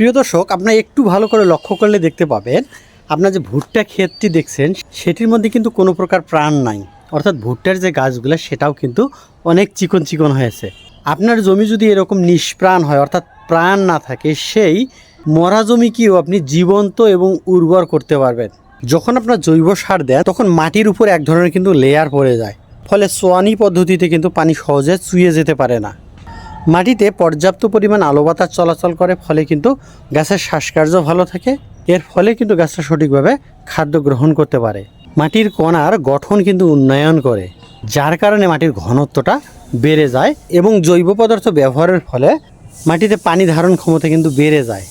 প্রিয় দর্শক, আপনার একটু ভালো করে লক্ষ্য করলে দেখতে পাবেন, আপনার যে ভুট্টা ক্ষেতটি দেখছেন, সেটির মধ্যে কিন্তু কোনো প্রকার প্রাণ নাই। অর্থাৎ ভুট্টার যে গাছগুলো, সেটাও কিন্তু অনেক চিকন চিকন হয়েছে। আপনার জমি যদি এরকম নিষ্প্রাণ হয়, অর্থাৎ প্রাণ না থাকে, সেই মরা জমিকেও আপনি জীবন্ত এবং উর্বর করতে পারবেন। যখন আপনার জৈব সার দেন, তখন মাটির উপর এক ধরনের কিন্তু লেয়ার পড়ে যায়। ফলে সোয়ানি পদ্ধতিতে কিন্তু পানি সহজে চুইয়ে যেতে পারে না। মাটিতে পর্যাপ্ত পরিমাণ আলো বাতাস চলাচল করে, ফলে কিন্তু গাছের শ্বাসকার্য ভালো থাকে। এর ফলে কিন্তু গাছটা সঠিকভাবে খাদ্য গ্রহণ করতে পারে। মাটির কণার গঠন কিন্তু উন্নয়ন করে, যার কারণে মাটির ঘনত্বটা বেড়ে যায় এবং জৈব পদার্থ ব্যবহারের ফলে মাটিতে পানি ধারণ ক্ষমতা কিন্তু বেড়ে যায়।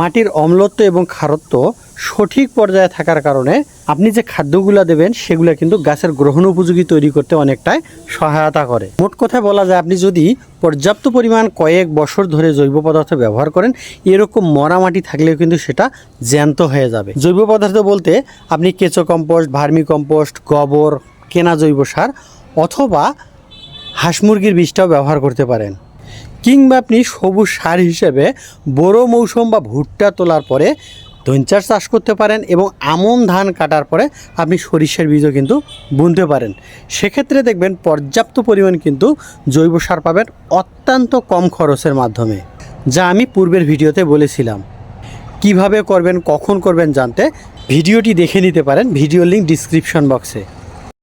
মাটির অম্লত্ব এবং খারত্ব সঠিক পর্যায়ে থাকার কারণে আপনি যে খাদ্যগুলো দেবেন, সেগুলো কিন্তু গাছের গ্রহণ উপযোগী তৈরি করতে অনেকটাই সহায়তা করে। মোট কথায় বলা যায়, আপনি যদি পর্যাপ্ত পরিমাণ কয়েক বছর ধরে জৈব পদার্থ ব্যবহার করেন, এরকম মরা মাটি থাকলেও কিন্তু সেটা জ্যান্ত হয়ে যাবে। জৈব পদার্থ বলতে আপনি কেঁচো কম্পোস্ট, ভার্মি কম্পোস্ট, গোবর, কেনা জৈব সার অথবা হাঁস মুরগির বীজটাও ব্যবহার করতে পারেন। কিংবা আপনি সবুজ সার হিসেবে বড় মৌসুম বা ভুট্টা তোলার পরে ধনচার চাষ করতে পারেন এবং আমন ধান কাটার পরে আপনি সরিষার বীজও কিন্তু বুনতে পারেন। সেক্ষেত্রে দেখবেন পর্যাপ্ত পরিমাণ কিন্তু জৈব সার পাবেন অত্যন্ত কম খরচের মাধ্যমে। যা আমি পূর্বের ভিডিওতে বলেছিলাম। কীভাবে করবেন, কখন করবেন জানতে ভিডিওটি দেখে নিতে পারেন। ভিডিও লিঙ্ক ডিসক্রিপশন বক্সে।